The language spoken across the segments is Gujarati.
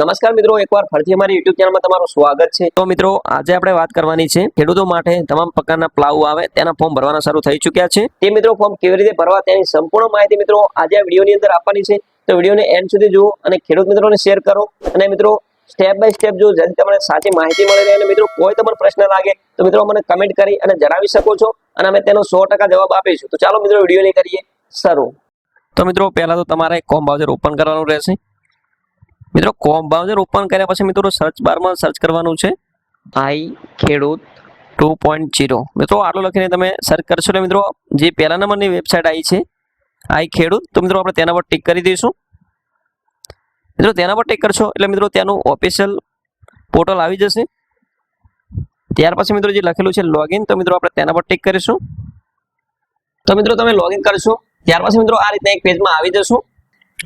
નમસ્કાર મિત્રો, એકવાર ફરીથી અમારી યુટ્યુબ ચેનલમાં તમારું સ્વાગત છે. તો મિત્રો, આજે આપણે વાત કરવાની છે ખેડૂતો માટે તમામ પ્રકારના પ્લાવ આવે, તેના ફોર્મ ભરવાના શરૂ થઈ ચૂક્યા છે. તે મિત્રો ફોર્મ કેવી રીતે ભરવા તેની સંપૂર્ણ માહિતી મિત્રો આજે આ વિડીયોની અંદર આપવાની છે. તો વિડીયોને એન્ડ સુધી જુઓ અને ખેડૂત મિત્રોને શેર કરો. અને મિત્રો સ્ટેપ બાય સ્ટેપ જો જેથી તમને સાચી માહિતી મળી રહે અને મિત્રો, કોઈ તમને પ્રશ્ન લાગે, તો મિત્રો મને કમેન્ટ કરી અને જણાવી શકો છો અને અમે તેનો સો જવાબ આપીશું. તો ચાલો મિત્રો, વિડીયોને કરીએ શરૂ. તો મિત્રો, પહેલા તો તમારે કોમ બાઉઝર ઓપન કરવાનું રહેશે. મિત્રો કોમ બ્રાઉઝર ઓપન કર્યા પછી મિત્રો સર્ચ બારમાં સર્ચ કરવાનું છે. આઈ ખેડૂત. ટુ પોઈન્ટ જીરો મિત્રો આટલું લખીને તમે સર્ચ કરશો એટલે મિત્રો જે પહેલા નંબરની વેબસાઇટ આવી છે આઈ ખેડૂત તો મિત્રો આપણે તેના પર ટિક કરી દઈશું. મિત્રો તેના પર ટિક કરશો એટલે મિત્રો ત્યાંનું ઓફિશિયલ પોર્ટલ આવી જશે. ત્યાર પછી મિત્રો જે લખેલું છે લોગિન તો મિત્રો આપણે તેના પર ટિક કરીશું. તો મિત્રો તમે લોગિન કરશો ત્યાર પછી મિત્રો આ રીતના એક પેજમાં આવી જશો.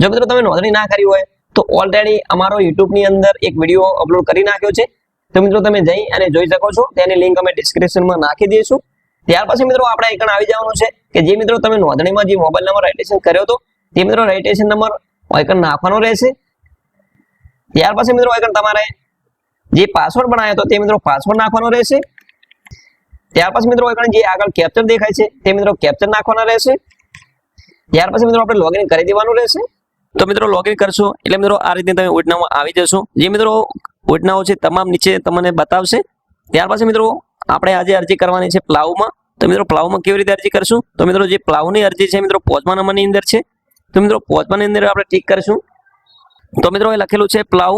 જો મિત્રો તમે નોંધણી ના કરી હોય તો ઓલરેડી અમારો યુટ્યુબની અંદર એક વીડિયો અપલોડ કરી નાખ્યો છે. તો મિત્રો તમે જઈ અને જોઈ શકો છો. તેની લિંક અમે ડિસ્ક્રિપ્શનમાં નાખી દઈશું. ત્યાર પછી મિત્રો આપણે એકણ આવી જવાનું છે કે જે મિત્રો તમે નોંધણીમાં જે મોબાઈલ નંબર રજીસ્ટ્રેશન કર્યો હતો, તે મિત્રો રજીસ્ટ્રેશન નંબર એકણ નાખવાનો રહેશે. ત્યાર પછી મિત્રો એકણ તમારે જે પાસવર્ડ બનાવ્યો હતો, તે મિત્રો પાસવર્ડ નાખવાનો રહેશે. ત્યાર પછી મિત્રો એકણ જે આગળ કેપ્ચર દેખાય છે, તે મિત્રો કેપ્ચર નાખવાના રહેશે. ત્યાર પછી મિત્રો આપણે લોગિન કરી દેવાનું રહેશે. તો મિત્રો લોગિન કરશો. એટલે મિત્રો આ રીતે તમે યોજનામાં આવી જશો. જે મિત્રો યોજનાઓ છે તમામ નીચે તમને બતાવશે. ત્યાર પછી મિત્રો આપણે આજે અરજી કરવાની છે પ્લાવમાં તો મિત્રો પ્લાવમાં કેવી રીતે અરજી કરશું? તો મિત્રો જે પ્લાવની અરજી છે મિત્રો પોચમા નંબરની અંદર છે. તો મિત્રો પોચમાની અંદર આપણે ટીક કરશું. તો મિત્રો એ લખેલું છે પ્લાવ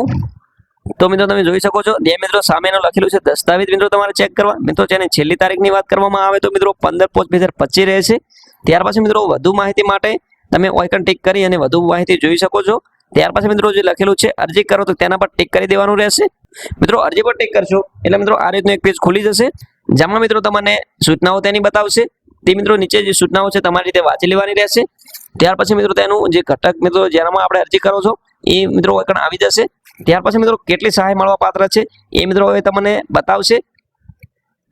તો મિત્રો તમે જોઈ શકો છો. જે મિત્રો સામેનું લખેલું છે દસ્તાવેજ મિત્રો તમારે ચેક કરવા. મિત્રો જેની છેલ્લી તારીખની વાત કરવામાં આવે તો મિત્રો પંદર પોચ બે રહેશે. ત્યાર પછી મિત્રો વધુ માહિતી માટે તમે ઓઇકન ટિક કરી અને વધુ માહિતી જોઈ શકો છો. ત્યાર પછી મિત્રો જે લખેલું છે અરજી કરો તો તેના પર ટિક કરી દેવાનું રહેશે. મિત્રો અરજી પર ટિક કરશો એટલે મિત્રો આ રીતનું એક પેજ ખુલી જશે. જેમાં મિત્રો તમને સૂચનાઓ તેની બતાવશે. તે મિત્રો નીચે જે સૂચનાઓ છે તમારી રીતે વાંચી લેવાની રહેશે. ત્યાર પછી મિત્રો તેનું જે ઘટક મિત્રો જેનામાં આપણે અરજી કરો છો, એ મિત્રો ઓઇકન આવી જશે. ત્યાર પછી મિત્રો કેટલી સહાય મળવા પાત્ર છે, એ મિત્રો હવે તમને બતાવશે.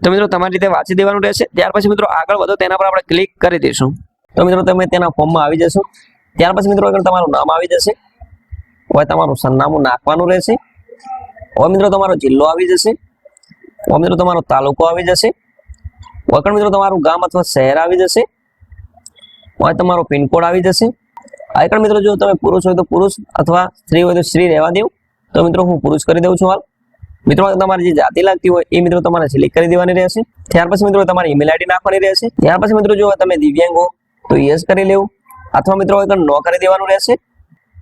તો મિત્રો તમારી રીતે વાંચી દેવાનું રહેશે. ત્યાર પછી મિત્રો આગળ વધો તેના પર આપણે ક્લિક કરી દઈશું. તો મિત્રો તમે તેના ફોર્મમાં આવી જશો. ત્યાર પછી મિત્રો આગળ તમારું નામ આવી જશે. હવે તમારું સરનામું નાખવાનું રહેશે. હવે મિત્રો તમારો જિલ્લો આવી જશે. હવે મિત્રો તમારો તાલુકો આવી જશે. વગર મિત્રો તમારું ગામ અથવા શહેર આવી જશે. હવે તમારો પિનકોડ આવી જશે. આગળ મિત્રો જો તમે પુરુષ હોય તો પુરુષ અથવા સ્ત્રી હોય તો સ્ત્રી રહેવા દેવું તો મિત્રો હું પુરુષ કરી દઉં છું હાલ. મિત્રો તમારી જે જાતિ લાગતી હોય એ મિત્રો તમારે સિલેક્ટ કરી દેવાની રહેશે. ત્યાર પછી મિત્રો તમારી ઈમેલ આઈડી નાખવાની રહેશે. ત્યાર પછી મિત્રો જો તમે દિવ્યાંગ તો યસ કરી લેવું. અથવા મિત્રો એક નો કરી દેવાનું રહેશે.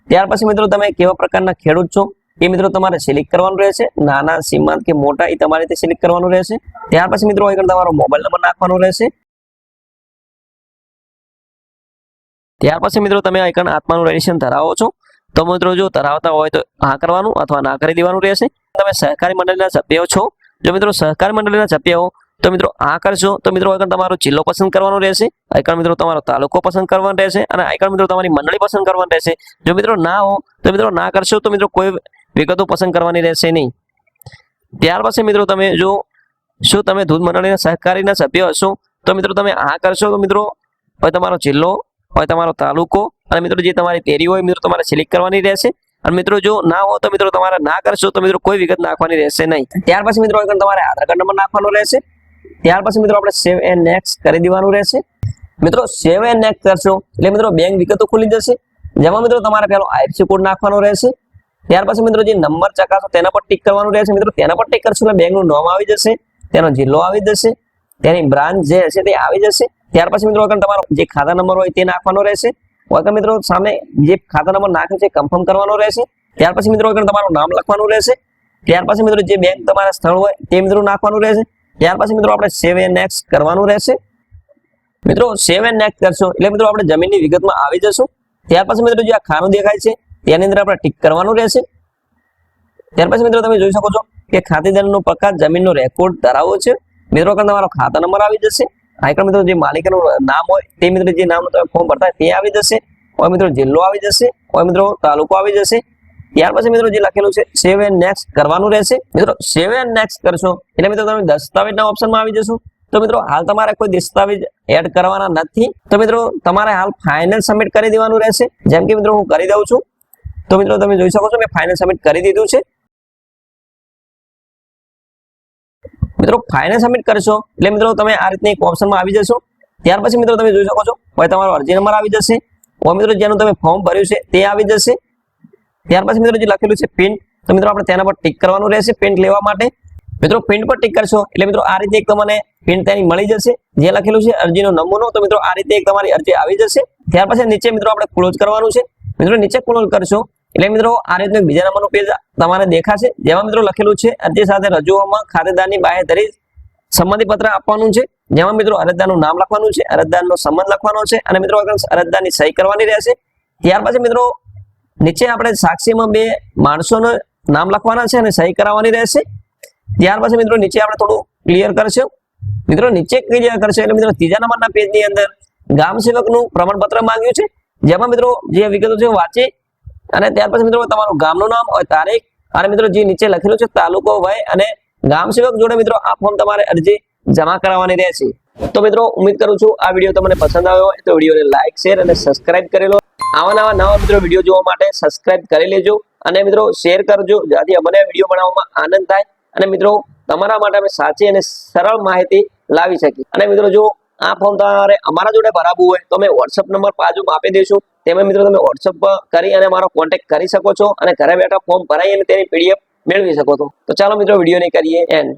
ત્યાર પછી મિત્રો તમે કેવા પ્રકારના ખેડૂત છો એ મિત્રો તમારે સિલેક્ટ કરવાનું રહેશે. નાના, સીમાંત કે મોટા એ તમારે રીતે સિલેક્ટ કરવાનું રહેશે. ત્યાર પછી મિત્રો આગળ તમારો મોબાઈલ નંબર નાખવાનો રહેશે. ત્યાર પછી મિત્રો તમે એકણ આત્માનું રજીસ્ટ્રેશન ધરાવો છો. તો મિત્રો જો ધરાવતા હોય તો હા કરવાનું અથવા ના કરી દેવાનું રહેશે. તમે સહકારી મંડળના સભ્યો છો. જો મિત્રો સહકારી મંડળીના સભ્ય તો મિત્રો આ કરશો તો મિત્રો આગળ તમારો જિલ્લો પસંદ કરવાનો રહેશે આગળ મિત્રો તમારો તાલુકો પસંદ કરવાનો રહેશે અને આગળ મિત્રો તમારી મંડળી પસંદ કરવાની રહેશે. જો મિત્રો ના હો, તો મિત્રો ના કરશો તો મિત્રો કોઈ વિગતો પસંદ કરવાની રહેશે નહીં. ત્યાર પછી મિત્રો તમે જો શું તમે દૂધ મંડળીના સહકારીના સભ્ય હશો, તો મિત્રો તમે આ કરશો તો મિત્રો હવે તમારો જિલ્લો, હોય તમારો તાલુકો અને મિત્રો જે તમારી તેરી હોય મિત્રો તમારે સિલેક્ટ કરવાની રહેશે. અને મિત્રો જો ના હો તો મિત્રો તમારે ના કરશો તો મિત્રો કોઈ વિગત નાખવાની રહેશે નહીં. ત્યાર પછી મિત્રો તમારે આધાર કાર્ડ નંબર નાખવાનો રહેશે. ત્યાર પછી મિત્રો આપણે સેવ એન્ડ નેક્સ્ટ કરી દેવાનું રહેશે. મિત્રો સેવ એન્ડ નેક્સ્ટ કરશો એટલે મિત્રો બેંક વિગતો ખુલી જશે. જેમાં મિત્રો તમારે પહેલો આઈએફસી કોડ નાખવાનો રહેશે. ત્યાર પછી મિત્રો જે નંબર ચકાસો તેના પર ટિક કરવાનું રહેશે. મિત્રો, તેના પર ટિક કરશો એટલે બેંકનું નામ આવી જશે, તેનો જિલ્લો આવી જશે, તેની બ્રાન્ચ જે હશે તે આવી જશે. ત્યાર પછી મિત્રો આગળ તમારો જે ખાતા નંબર હોય તે નાખવાનો રહેશે. આગળ મિત્રો સામે જે ખાતા નંબર નાખ્યો છે કન્ફર્મ કરવાનો રહેશે. ત્યાર પછી મિત્રો તમારું નામ લખવાનું રહેશે. ત્યાર પછી મિત્રો જે બેંક તમારા સ્થળ હોય તે મિત્રો નાખવાનું રહેશે. ત્યાર પછી મિત્રો આપણે સેવ નેક્સ્ટ કરવાનું રહેશે. મિત્રો સેવ નેક્સ્ટ કરશો એટલે મિત્રો આપણે જમીનની વિગતમાં આવી જશું. ત્યાર પછી મિત્રો જે આ ખાનું દેખાય છે તેની અંદર આપણે ટીક કરવાનું રહેશે. ત્યાર પછી મિત્રો તમે જોઈ શકો છો કે ખાતેદારનો પ્રકાર જમીનનો રેકોર્ડ ધરાવો છે. મિત્રો, આગળ તમારો ખાતા નંબર આવી જશે. આઈકણ મિત્રો જે માલિકનું નામ હોય, તે મિત્રો જે નામ તમે ફોર્મ ભરતા હોય, તે આવી જશે. હવે મિત્રો જિલ્લો આવી જશે હવે મિત્રો તાલુકો આવી જશે. ત્યાર પછી મિત્રો જે લખેલું છે સેવ એન્ડ નેક્સ્ટ કરવાનું રહેશે. મિત્રો સેવ એન્ડ નેક્સ્ટ કરશો, એટલે મિત્રો તમે દસ્તાવેજના ઓપ્શનમાં આવી જશો. તો મિત્રો, હાલ તમારે કોઈ દસ્તાવેજ એડ કરવાના નથી. તો મિત્રો, તમારે હાલ ફાઇનલ સબમિટ કરી દેવાનું રહેશે. જેમ કે મિત્રો, હું કરી દઉં છું. તો મિત્રો, તમે જોઈ શકો છો, મેં ફાઇનલ સબમિટ કરી દીધું છે. મિત્રો ફાઇનલ સબમિટ કરશો, એટલે મિત્રો, તમે આ રીતની એક ઓપ્શનમાં આવી જશો. ત્યાર પછી મિત્રો, તમે જોઈ શકો છો, હવે તમારો અરજી નંબર આવી જશે. મિત્રો, જેનું તમે ફોર્મ ભર્યું છે, તે આવી જશે. ત્યાર પછી મિત્રો જે લખેલું છે પિન તો મિત્રો આપણે તેના પર ટિક કરવાનું રહેશે પ્રિન્ટ લેવા માટે. મિત્રો પ્રિન્ટ પર ટિક કરશો, એટલે મિત્રો આ રીતે એક તમને પ્રિન્ટ તેની મળી જશે. જે લખેલું છે અરજીનો નમૂનો, તો મિત્રો આ રીતે એક તમારી અરજી આવી જશે. ત્યાર પછી નીચે મિત્રો આપણે ક્લોઝ કરવાનું છે. મિત્રો નીચે ક્લોઝ કરશો, એટલે મિત્રો આ રીતનું બીજા નંબરનું પેજ તમારે દેખાશે. જેમાં મિત્રો લખેલું છે, અરજી સાથે રજૂઆતમાં ખાતેદારની બાહેધરી સંબંધી પત્ર આપવાનું છે. જેમાં મિત્રો અરજદારનું નામ લખવાનું છે, અરજદારનો સંબંધ લખવાનો છે, અને મિત્રો અરજદારની સહી કરવાની રહેશે. ત્યાર પછી મિત્રો નીચે આપણે સાક્ષીમાં બે માણસોનું નામ લખવાના છે અને સહી કરાવવાની રહેશે. ત્યાર પછી મિત્રો નીચે આપણે થોડું ક્લિયર કરશું. મિત્રો નીચે ક્લિયર કરશે એટલે મિત્રો ત્રીજા નંબરના પેજની અંદર ગામ સેવકનું પ્રમાણપત્ર માંગ્યું છે. જેમાં મિત્રો જે વિગતો છે વાંચી અને ત્યાર પછી મિત્રો તમારું ગામનું નામ હોય, તારીખ અને મિત્રો જે નીચે લખેલું છે, તાલુકો, વય અને ગામ સેવક જોડે મિત્રો આ ફોર્મ તમારે અરજી જમા કરાવવાની રહેશે તો મિત્રો ઉમ્મીદ કરું છું આ વીડિયો તમને પસંદ આવ્યો હોય તો વિડીયોને લાઈક શેર અને સબસ્ક્રાઇબ કરી લો. આવા નવા નવા મિત્રો વીડિયો જોવા માટે સબસ્ક્રાઇબ કરી લેજો અને મિત્રો શેર કરજો, જેથી અમને વીડિયો બનાવવામાં આનંદ થાય અને મિત્રો, તમારા માટે અમે સાચી અને સરળ માહિતી લાવી શકીએ. અને મિત્રો, જો આ ફોર્મ તમારે અમારા જોડે ભરાવવું હોય તો અમે વોટ્સઅપ નંબર બાજુ આપી દઈશું. તેમાં મિત્રો, તમે વોટ્સઅપ કરી અને મારો કોન્ટેક્ટ કરી શકો છો અને ઘરે બેઠા ફોર્મ ભરાઈ અને તેની પીડીએફ મેળવી શકો છો. તો ચાલો મિત્રો વીડિયો વિડીયોને કરીએ એન્ડ